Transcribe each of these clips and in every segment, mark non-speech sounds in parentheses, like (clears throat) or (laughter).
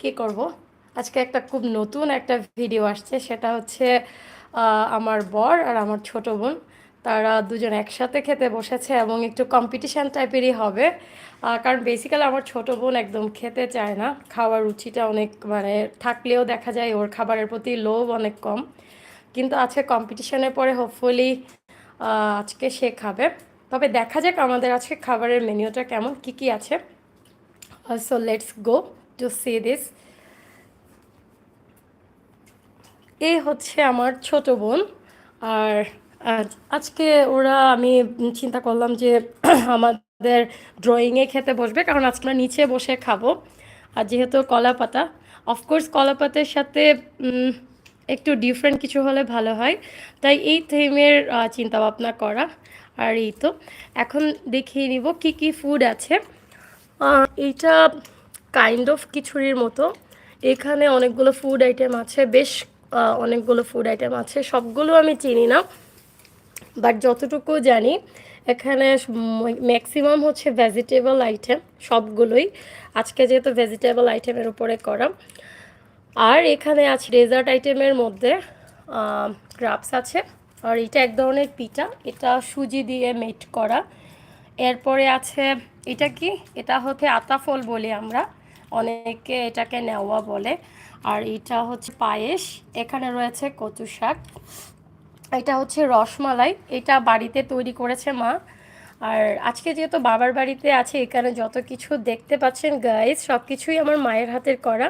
কি করব? আজকে একটা খুব নতুন একটা ভিডিও আসছে, সেটা হচ্ছে আমার বর আর আমার ছোট বোন। তারা দুজন একসাথে খেতে বসেছে এবং একটু কম্পিটিশান টাইপেরই হবে। কারণ বেসিক্যালি আমার ছোট বোন একদম খেতে চায় না। খাওয়ার রুচিটা অনেক মানে থাকলেও দেখা যায় ওর খাবারের প্রতি লোভ অনেক কম। কিন্তু আজকে কম্পিটিশনের পরে হোপফুলি আজকে সে খাবে। তবে দেখা যাক আমাদের আজকে খাবারের মেনুটা কেমন, কি কি আছে। So let's go to see this এই হচ্ছে আমার ছোট বোন। আর আজ- আজকে ওরা, আমি চিন্তা করলাম যে (clears throat) আমাদের ড্রয়িংয়ে খেতে বসবে, কারণ আজকে আমরা নিচে বসে খাব। আর যেহেতু কলা পাতা অফকোর্স কলা পাতার সাথে একটু ডিফারেন্ট কিছু হলে ভালো হয়। তাই এই থিমের চিন্তা ভাবনা করা। আর এই তো, এখন দেখিয়ে নিব কি কি ফুড আছে। এইটা কাইন্ড অফ খিচুড়ির মতো। এখানে অনেকগুলো ফুড আইটেম আছে, বেশ অনেকগুলো ফুড আইটেম আছে। সবগুলো আমি চিনি না বাট যতটুকু জানি, এখানে ম্যাক্সিমাম হচ্ছে ভেজিটেবল আইটেম সবগুলোই। আজকে যেহেতু ভেজিটেবল আইটেমের উপরে করা। আর এখানে আছে ডেজার্ট আইটেমের মধ্যে গ্রাপস আছে। আর এটা এক ধরনের পিঠা, এটা সুজি দিয়ে মেট করা। এরপরে আছে, এটা কি? এটা হচ্ছে আতাফল বলি আমরা। অনেকে এটাকে নেওয়া বলে। আর এটা হচ্ছে পায়েস, এখানে রয়েছে কচু শাক, এটা হচ্ছে রসমালাই, এটা বাড়িতে তৈরি করেছে মা। আর আজকে যেহেতু বাবার বাড়িতে আছে, এখানে যত কিছু দেখতে পাচ্ছেন গাইস সব কিছুই আমার মায়ের হাতের করা।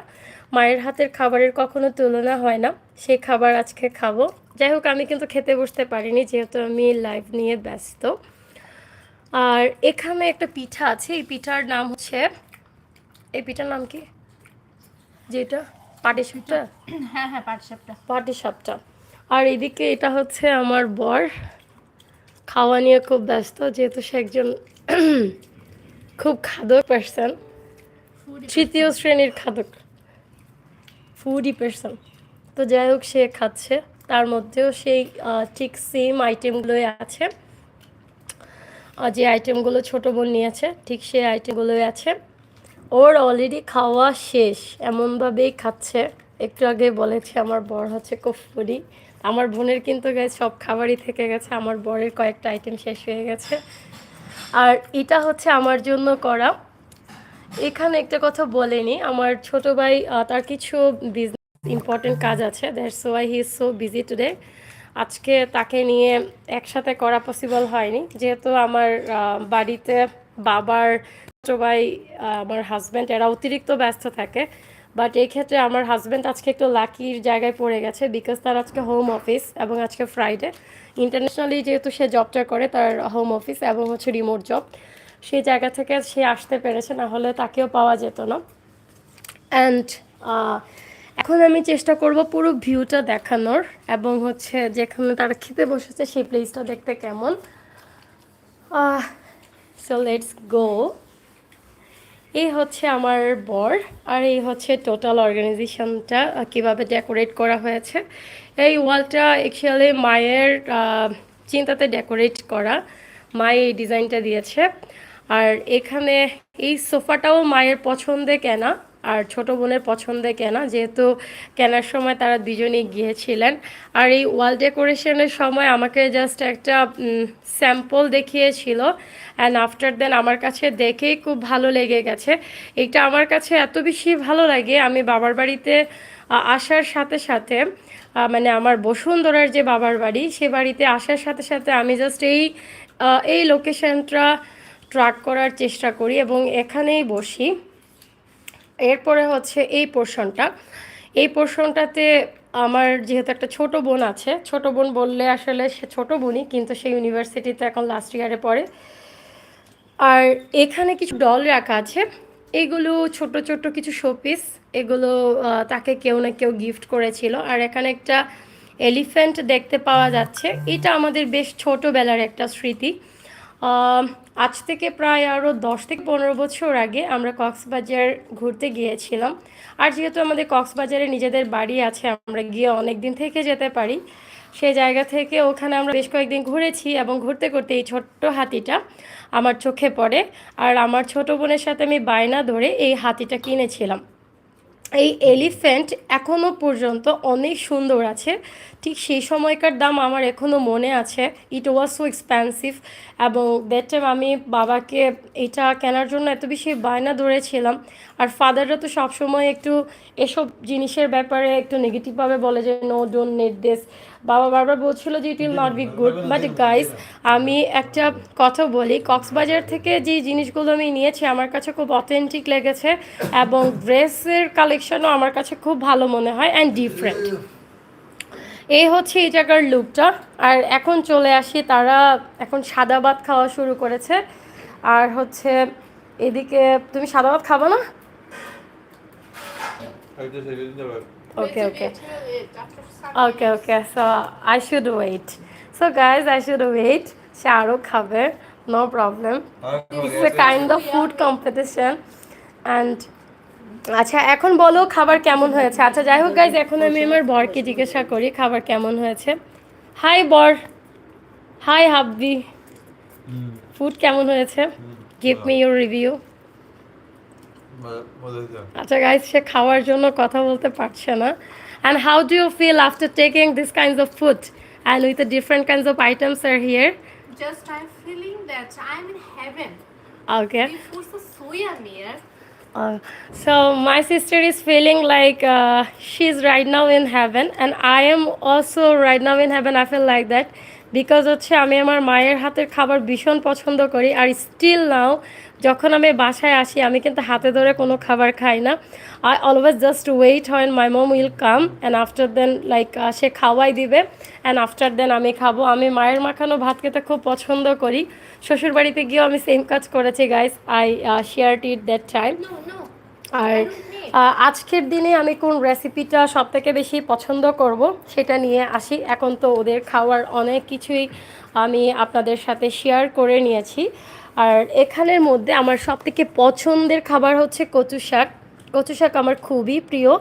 মায়ের হাতের খাবারের কখনো তুলনা হয় না সেই খাবার আজকে খাব। যাই হোক, আমি কিন্তু খেতে বসতে পারিনি, যেহেতু আমি লাইভ নিয়ে ব্যস্ত। আর এখানে একটা পিঠা আছে, এই পিঠার নাম হচ্ছে এই পিঠার নাম কি? যেটা? পাটিসাপটা হ্যাঁ হ্যাঁ পাটসাপটা পাটিসাপটা আর এদিকে এটা হচ্ছে আমার বর। খাওয়া নিয়ে খুব ব্যস্ত যেহেতু সে একজন (clears throat) খুব খাদক পার্সন তৃতীয় শ্রেণির খাদক। ফুডি পার্সন তো যাই হোক সে খাচ্ছে। তার মধ্যেও সেই ঠিক সেম আইটেমগুলোই আছে। আর যে আইটেমগুলো ছোটো বোন নিয়েছে ঠিক সেই আইটেমগুলোই আছে। ওর অলরেডি খাওয়া শেষ। এমনভাবেই খাচ্ছে। একটু আগে বলেছে, আমার বর হচ্ছে কফুরি। আমার বোনের কিন্তু গেছে সব খাবারই থেকে গেছে। আমার বরের কয়েকটা আইটেম শেষ হয়ে গেছে। আর এটা হচ্ছে আমার জন্য করা। এখানে একটা কথা বলেনি। আমার ছোট ভাই তার কিছু বিজনেস ইম্পর্টেন্ট কাজ আছে। That's why he is so busy today আজকে তাকে নিয়ে একসাথে করা পসিবল হয়নি। যেহেতু আমার বাড়িতে বাবার ভাই আমার হাজব্যান্ড এরা অতিরিক্ত ব্যস্ত থাকে। বাট এই ক্ষেত্রে আমার হাজব্যান্ড আজকে একটু লাকির জায়গায় পড়ে গেছে বিকজ তার আজকে হোম অফিস এবং আজকে ফ্রাইডে ইন্টারন্যাশনালি যেহেতু সে জবটা করে, তার হোম অফিস এবং হচ্ছে রিমোট জব সেই জায়গা থেকে সে আসতে পেরেছে, না হলে তাকেও পাওয়া যেত না। অ্যান্ড এখন আমি চেষ্টা করব পুরো ভিউটা দেখানোর এবং হচ্ছে যেখানে তারা খেতে বসেছে সেই প্লেসটা দেখতে কেমন। সো লেটস গো এই হচ্ছে আমার বর আর এই হচ্ছে টোটাল অর্গানাইজেশনটা কীভাবে ডেকোরেট করা হয়েছে। এই ওয়ালটা অ্যাকচুয়ালি মায়ের চিন্তাতে ডেকোরেট করা, মা এই ডিজাইনটা দিয়েছে। আর এখানে এই সোফাটাও মায়ের পছন্দে কেনা। আর ছোট বোনের পছন্দে কেনা, যেহেতু কেনার সময় তারা দুজনেই গিয়েছিলেন। আর এই ওয়াল ডেকোরেশনের সময় আমাকে জাস্ট একটা স্যাম্পল দেখিয়েছিল অ্যান্ড আফটার দেন আমার কাছে দেখেই খুব ভালো লেগে গেছে। এটা আমার কাছে এত বেশি ভালো লাগে, আমি বাবার বাড়িতে আসার সাথে সাথে মানে আমার বসুন্ধরার যে বাবার বাড়ি, সে বাড়িতে আসার সাথে সাথে আমি জাস্ট এই এই লোকেশনটা ট্র্যাক করার চেষ্টা করি এবং এখানেই বসি। এরপরে হচ্ছে এই পোর্শনটা। এই পোর্শনটাতে আমার যেহেতু একটা ছোট বোন আছে, ছোট বোন বললে আসলে সে ছোট বোনই, কিন্তু সে ইউনিভার্সিটিতে এখন লাস্ট ইয়ারে পড়ে। আর এখানে কিছু ডল রাখা আছে, এগুলো ছোট ছোট কিছু শোপিস এগুলো তাকে কেউ না কেউ গিফট করেছিল। আর এখানে একটা এলিফ্যান্ট দেখতে পাওয়া যাচ্ছে। এটা আমাদের বেশ ছোটোবেলার একটা স্মৃতি। আজ থেকে প্রায় আরও দশ থেকে পনেরো বছর আগে আমরা কক্সবাজার ঘুরতে গিয়েছিলাম। আর যেহেতু আমাদের কক্সবাজারে নিজেদের বাড়ি আছে, আমরা গিয়ে অনেক দিন থেকে যেতে পারি। সেই জায়গা থেকে ওখানে আমরা বেশ কয়েকদিন ঘুরেছি এবং ঘুরতে করতে এই ছোট্ট হাতিটা আমার চোখে পড়ে। আর আমার ছোট বোনের সাথে আমি বায়না ধরে এই হাতিটা কিনেছিলাম। এই এলিফ্যান্ট এখনও পর্যন্ত অনেক সুন্দর আছে। ঠিক সেই সময়কার দাম আমার এখনও মনে আছে। ইট ওয়াজ সো এক্সপেন্সিভ এবং দ্যাট টাইম আমি বাবাকে এটা কেনার জন্য এত বেশি বায়না ধরেছিলাম। আর ফাদাররা তো সবসময় একটু এসব জিনিসের ব্যাপারে একটু নেগেটিভভাবে বলে যে নো ডোন্ট নেট দিস বাবা বারবার বলছিল যে it will not be good but guys আমি একটা কথা বলি, কক্সবাজার থেকে যে জিনিসগুলো আমি নিয়েছি, আমার কাছে খুব অথেন্টিক লেগেছে এবং ড্রেসের কালেকশনও আমার কাছে খুব ভালো মনে হয় অ্যান্ড ডিফারেন্ট এই হচ্ছে এই জায়গার লুকটা আর এখন চলে আসি, তারা এখন সাদা ভাত খাওয়া শুরু করেছে। আর হচ্ছে এদিকে, তুমি সাদা ভাত খাব না? Er okay okay okay so I should wait so guys I should wait সে আরও খাবে no problem it's a kind of food competition and আচ্ছা এখন বলো খাবার কেমন হয়েছে? আচ্ছা যাই হোক গাইজ এখন আমি আমার বরকে জিজ্ঞাসা করি খাবার কেমন হয়েছে। হাই বর। হাই হাব্বি। ফুড কেমন হয়েছে? গিভ মি ইউর রিভিউ আচ্ছা গাইজ সে খাওয়ার জন্য কথা বলতে পারছে না and how do you feel after taking this kinds of food and with the different kinds of items are here Just I'm feeling that I'm in heaven. Okay The foods are so Uh, so my sister is feeling like uh, she's right now in heaven and I am also right now in heaven I feel like that because হচ্ছে আমি আমার মায়ের হাতের খাবার ভীষণ পছন্দ করি। আর still now যখন আমি বাসায় আসি, আমি কিন্তু হাতে ধরে কোনো খাবার খাই না। আই অলওয়েজ জাস্ট ওয়েট হয় my mom will come and after then like সে খাওয়াই দিবে অ্যান্ড আফটার দেন আমি খাব। আমি মায়ের মাখানো ভাত খেতে খুব পছন্দ করি। শ্বশুর বাড়িতে গিয়েও আমি সেম কাজ করেছি guys I share it that time. আর আজকের দিনে আমি কোন রেসিপিটা সব থেকে বেশি পছন্দ করব সেটা নিয়ে আসি। এখন তো ওদের খাওয়ার অনেক কিছুই আমি আপনাদের সাথে শেয়ার করে নিয়েছি। আর এখানের মধ্যে আমার সব থেকে পছন্দের খাবার হচ্ছে কচু শাক। কচু শাক আমার খুবই প্রিয়।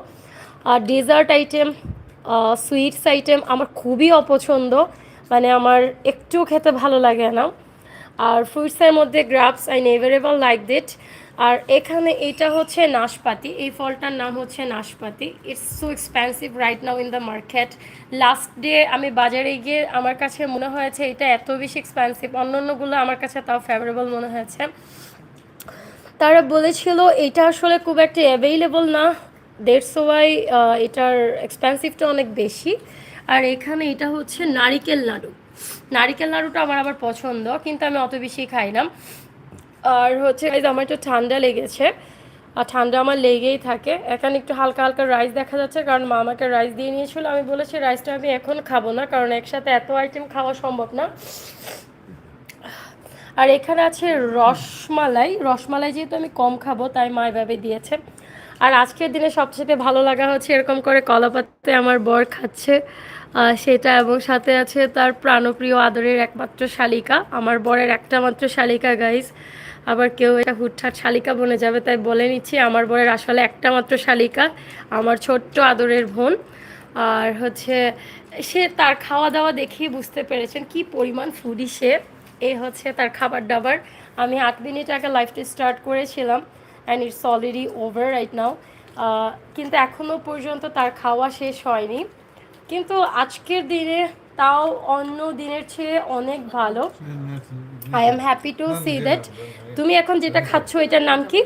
আর ডেজার্ট আইটেম সুইটস আইটেম আমার খুবই অপছন্দ। মানে আমার একটু খেতে ভালো লাগে না। আর ফ্রুটসের মধ্যে grapes I never able like that আর এখানে এটা হচ্ছে নাশপাতি, এই ফলটার নাম হচ্ছে নাশপাতি। It's so expensive right now in the market last day আমি বাজারে গিয়ে আমার কাছে মনে হয়েছে এটা এত বেশি এক্সপেন্সিভ অন্য অন্যগুলো আমার কাছে তাও ফেভারেবল মনে হয়েছে। তারা বলেছিল, এটা আসলে খুব একটা অ্যাভেইলেবল না। দেড়শ ওয়াই এটার এক্সপেন্সিভটা অনেক বেশি। আর এখানে এটা হচ্ছে নারিকেল নাড়ু নারিকেল নাড়ুটা আমার আবার পছন্দ, কিন্তু আমি অত বেশি খাই না। আর হচ্ছে guys, আমার একটু ঠান্ডা লেগেছে। আর ঠান্ডা আমার লেগেই থাকে। এখানে একটু হালকা হালকা রাইস দেখা যাচ্ছে কারণ মা আমাকে রাইস দিয়ে নিয়েছিল। আমি বলেছি রাইসটা আমি এখন খাব না কারণ একসাথে এত আইটেম খাওয়া সম্ভব না। আর এখানে আছে রসমালাই। রসমালাই যেহেতু আমি কম খাব তাই মা এভাবে দিয়েছে। আর আজকের দিনে সবচেয়ে ভালো লাগা হচ্ছে এরকম করে কলাপাতে আমার বর খাচ্ছে। সেটা এবং সাথে আছে তার প্রাণপ্রিয় আদরের একমাত্র শালিকা। আমার বরের একটা মাত্র শালিকা গাইস আবার কেউ এটা হুটহাট শালিকা বনে যাবে, তাই বলে নিচ্ছি, আমার বরের আসলে একটা মাত্র শালিকা, আমার ছোট্ট আদরের বোন। আর হচ্ছে, সে তার খাওয়া দাওয়া দেখেই বুঝতে পেরেছেন কি পরিমাণ ফুডি সে। এ হচ্ছে তার খাবার দাবার আমি আট মিনিট আগে লাইফটি স্টার্ট করেছিলাম and it's already over right now কিন্তু এখনও পর্যন্ত তার খাওয়া শেষ হয়নি। কিন্তু আজকের দিনে তাও অন্য দিনের চেয়ে অনেক ভালো। I am happy to see that তুমি এখন যেটা খাচ্ছ এটার নাম কি?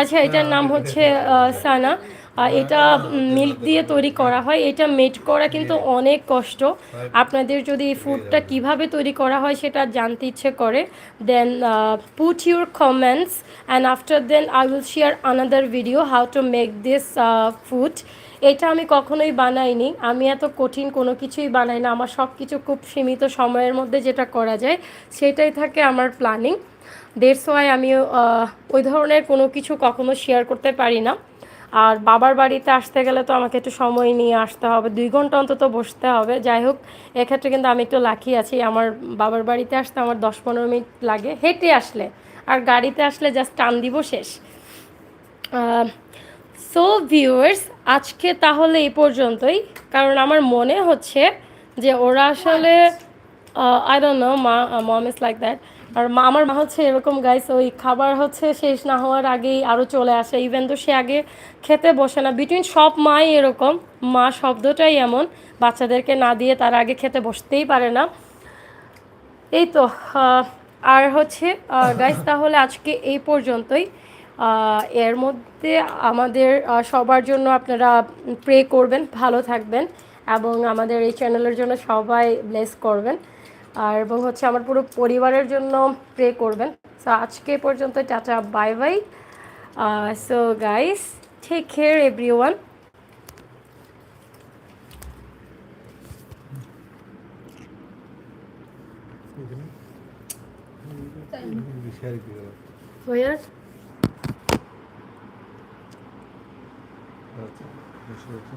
আচ্ছা এটার নাম হচ্ছে সানা এটা মিল্ক দিয়ে তৈরি করা হয়। এটা মেড করা কিন্তু অনেক কষ্ট। আপনাদের যদি এই ফুডটা কীভাবে তৈরি করা হয় সেটা জানতে ইচ্ছে করে। Then put your comments and after then I will share another video how to make this food এটা আমি কখনোই বানাইনি। আমি এত কঠিন কোনো কিছুই বানাই না। আমার সব কিছু খুব সীমিত সময়ের মধ্যে যেটা করা যায়, সেটাই থাকে আমার প্ল্যানিং দেড়শো ওয়াই আমি ওই ধরনের কোনো কিছু কখনো শেয়ার করতে পারি না। আর বাবার বাড়িতে আসতে গেলে তো আমাকে একটু সময় নিয়ে আসতে হবে। দুই ঘণ্টা অন্তত বসতে হবে। যাই হোক, এক্ষেত্রে কিন্তু আমি একটু লাকি আছি। আমার বাবার বাড়িতে আসতে আমার দশ পনেরো মিনিট লাগে। হেঁটে আসলে, আর গাড়িতে আসলে জাস্ট টান দিব শেষ। সো ভিউয়ার্স আজকে তাহলে এই পর্যন্তই। কারণ আমার মনে হচ্ছে যে ওরা আসলে আই ডোন্ট নো মা মম ইজ লাইক দ্যাট আর মা, আমার মা হচ্ছে এরকম গাইস ওই খাবার হচ্ছে শেষ না হওয়ার আগেই আরও চলে আসে। ইভেন তো সে আগে খেতে বসে না বিটুইন সব মাই এরকম, মা শব্দটাই এমন, বাচ্চাদেরকে না দিয়ে তার আগে খেতে বসতেই পারে না। এই তো আর হচ্ছে গাইস তাহলে আজকে এই পর্যন্তই। এর মধ্যে আমাদের সবার জন্য আপনারা প্রে করবেন ভালো থাকবেন এবং আমাদের এই চ্যানেলের জন্য সবাই ব্লেস করবেন। আর এবং হচ্ছে আমার পুরো পরিবারের জন্য প্রে করবেন। সো আজকে পর্যন্ত tata bye bye so guys take care everyone share কি করো ওয়ার আচ্ছা বসে আছো